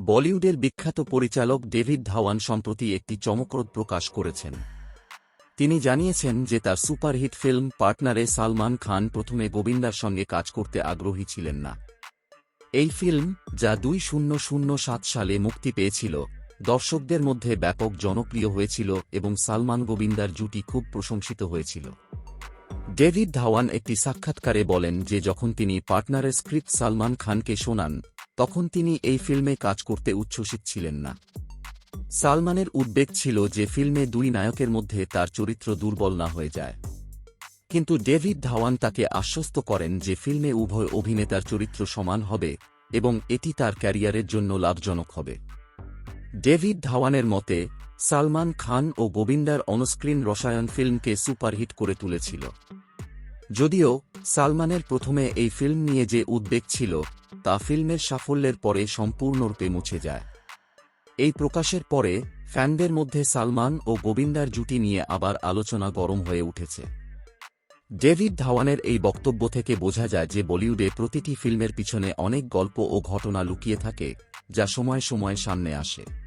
বলিউডের বিখ্যাত পরিচালক ডেভিড ধাওয়ান সম্প্রতি একটি চমকপ্রদ প্রকাশ করেছেন। তিনি জানিয়েছেন যে তার সুপারহিট ফিল্ম পার্টনারে সালমান খান প্রথমে গোবিন্দার সঙ্গে কাজ করতে আগ্রহী ছিলেন না। এই ফিল্ম, যা দুই শূন্য শূন্য সাত সালে মুক্তি পেয়েছিল, দর্শকদের মধ্যে ব্যাপক জনপ্রিয় হয়েছিল এবং সালমান গোবিন্দার জুটি খুব প্রশংসিত হয়েছিল। ডেভিড ধাওয়ান একটি সাক্ষাৎকারে বলেন যে যখন তিনি পার্টনারের স্ক্রিপ্ট সালমান খানকে শোনান তখন তিনি এই ফিল্মে কাজ করতে উচ্ছ্বসিত ছিলেন না। সালমানের উদ্বেগ ছিল যে ফিল্মে দুই নায়কের মধ্যে তার চরিত্র দুর্বল না হয়ে যায়। কিন্তু ডেভিড ধাওয়ান তাকে আশ্বস্ত করেন যে ফিল্মে উভয় অভিনেতার চরিত্র সমান হবে এবং এটি তার ক্যারিয়ারের জন্য লাভজনক হবে। ডেভিড ধাওয়ানের মতে, সালমান খান ও গোবিন্দার অনস্ক্রিন রসায়ন ফিল্মকে সুপারহিট করে তুলেছিল। যদিও, সালমানের প্রথমে এই ফিল্ম নিয়ে যে উদ্বেগ ছিল তা ফিল্মের সাফল্যের পরে সম্পূর্ণরূপে মুছে যায়। এই প্রকাশের পরে, ফ্যানদের মধ্যে সালমান ও গোবিন্দার জুটি নিয়ে আবার আলোচনা গরম হয়ে উঠেছে। ডেভিড ধাওয়ানের এই বক্তব্য থেকে বোঝা যায় যে বলিউডে প্রতিটি ফিল্মের পিছনে অনেক গল্প ও ঘটনা লুকিয়ে থাকে, যা সময় সময় সামনে আসে।